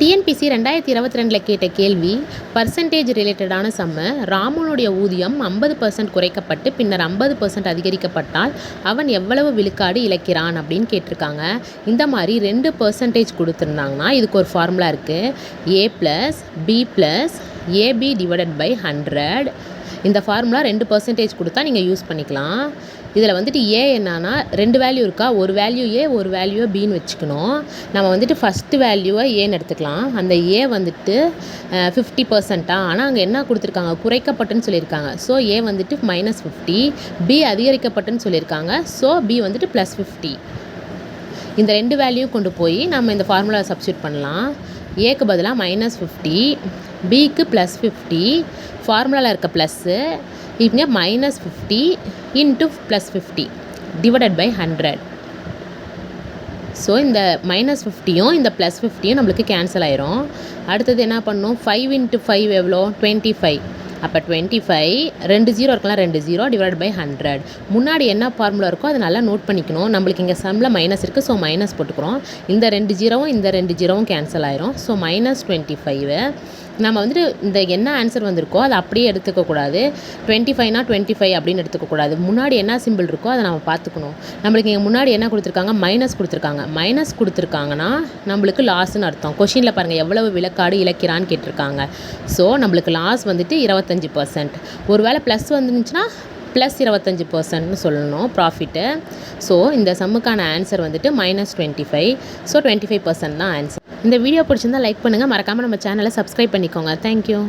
TNPSC ரெண்டாயிரத்தி இருபத்தி ரெண்டில் கேட்ட கேள்வி பர்சன்டேஜ் ரிலேட்டடான சம்ம ராமனுடைய ஊதியம் ஐம்பது பர்சன்ட் குறைக்கப்பட்டு பின்னர் ஐம்பது பர்சன்ட் அதிகரிக்கப்பட்டால் அவன் எவ்வளவு விழுக்காடு இழக்கிறான் அப்படின்னு கேட்டிருக்காங்க. இந்த மாதிரி ரெண்டு பர்சன்டேஜ் கொடுத்துருந்தாங்கன்னா இதுக்கு ஒரு ஃபார்முலா இருக்குது A plus B plus AB divided by hundred இந்த ஃபார்முலா ரெண்டு பர்சன்டேஜ் கொடுத்தா நீங்கள் யூஸ் பண்ணிக்கலாம். இதில் வந்துட்டு ஏ என்னன்னா ரெண்டு வேல்யூ இருக்கா? ஒரு வேல்யூ ஏ ஒரு வேல்யூ பின்னு வச்சுக்கணும். நம்ம வந்துட்டு ஃபஸ்ட்டு வேல்யூவை ஏன்னு எடுத்துக்கலாம். அந்த ஏ வந்துட்டு ஃபிஃப்டி பர்சன்ட்டா ஆனால் அங்கே என்ன கொடுத்துருக்காங்க? குறைக்கப்பட்டுன்னு சொல்லியிருக்காங்க. ஸோ ஏ வந்துட்டு மைனஸ் ஃபிஃப்டி பி அதிகரிக்கப்பட்டுன்னு சொல்லியிருக்காங்க. ஸோ பி வந்துட்டு ப்ளஸ் ஃபிஃப்டி இந்த ரெண்டு வேல்யூ கொண்டு போய் நம்ம இந்த ஃபார்முலா சப்ஸ்டியூட் பண்ணலாம். ஏக்கு பதிலாக மைனஸ் ஃபிஃப்டி பிக்கு ப்ளஸ் ஃபிஃப்டி ஃபார்முலாவில் இருக்க ப்ளஸ்ஸு இங்கே minus fifty into plus fifty divided by hundred so இந்த மைனஸ் ஃபிஃப்டியும் இந்த ப்ளஸ் ஃபிஃப்டியும் நம்மளுக்கு கேன்சல் ஆயிரும். அடுத்தது என்ன பண்ணணும் ஃபைவ் இன்ட்டு ஃபைவ் எவ்வளோ? டுவெண்ட்டி ஃபைவ் அப்போ டுவெண்ட்டி ஃபைவ் ரெண்டு ஜீரோ இருக்கலாம் ரெண்டு ஜீரோ டிவைட் பை ஹண்ட்ரட் முன்னாடி என்ன ஃபார்முலா இருக்கோ அதை நல்லா நோட் பண்ணிக்கணும். நம்மளுக்கு இங்கே சம்மில் மைனஸ் இருக்குது ஸோ மைனஸ் போட்டுக்கிறோம். இந்த ரெண்டு ஜீரோவும் இந்த ரெண்டு ஜீரோவும் கேன்சல் ஆயிரும். ஸோ மைனஸ் டுவெண்ட்டி ஃபைவ் நம்ம வந்துட்டு இந்த என்ன ஆன்சர் வந்திருக்கோ அதை அப்படியே எடுத்துக்கக்கூடாது டுவெண்ட்டி ஃபைவ்னா டுவெண்ட்டி ஃபைவ் அப்படின்னு எடுத்துக்கக்கூடாது முன்னாடி என்ன சிம்பிள் இருக்கோ அதை நம்ம பார்த்துக்கணும். நம்மளுக்கு இங்கே முன்னாடி என்ன கொடுத்துருக்காங்க? மைனஸ் கொடுத்துருக்காங்க. மைனஸ் கொடுத்துருக்காங்கன்னா நம்மளுக்கு லாஸ்ன்னு அர்த்தம். கொஷினில் பாருங்கள் எவ்வளவு விளக்காடு இழக்கிறான்னு கேட்டிருக்காங்க. ஸோ நம்மளுக்கு லாஸ் வந்துட்டு இருபத்தஞ்சி பர்சன்ட் ஒரு வேளை ப்ளஸ் வந்துருந்துச்சுன்னா ப்ளஸ் இருபத்தஞ்சி பர்சன்ட்னு சொல்லணும் ப்ராஃபிட்டு ஸோ இந்த சம்முக்கான ஆன்சர் வந்துட்டு minus twenty five so twenty five percent தான் ஆன்சர் இந்த வீடியோ பிடிச்சிருந்தா லைக் பண்ணுங்கள் மறக்காமல் நம்ம சேனலை சப்ஸ்கிரைப் பண்ணிக்கோங்க. தேங்க்யூ